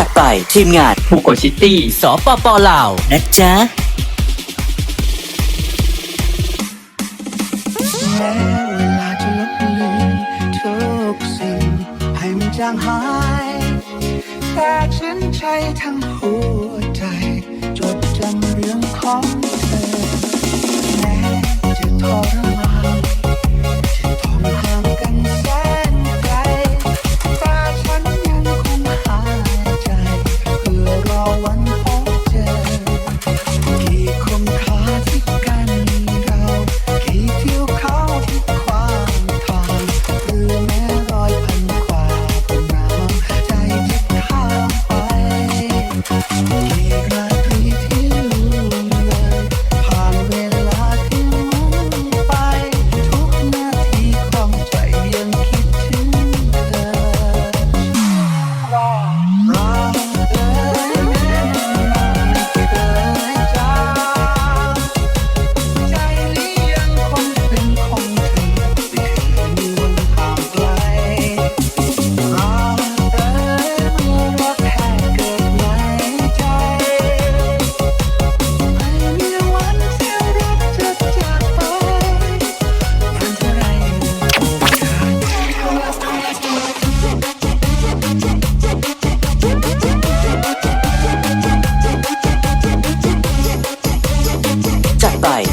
ัดไปทีมงานบุกชิตี้สปปลาวนะจ๊ะเล่างหาย แต่ฉันใช้ทั้งหัวใจ จดจำเรื่องของเธอ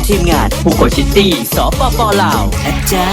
ทีมงานบุกโกชิตี้สปปลาวแอดแจ๊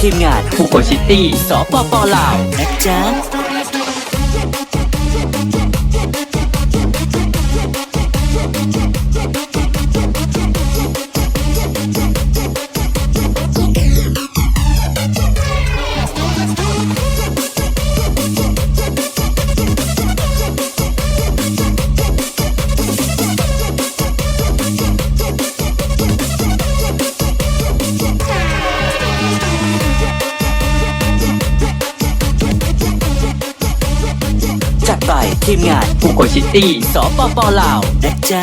ทีมงานฟูโกชิตี้สปปลาวนะจ๊ะ ทีมงานผูโกชิตี้สปปลาวนะจ๊ะ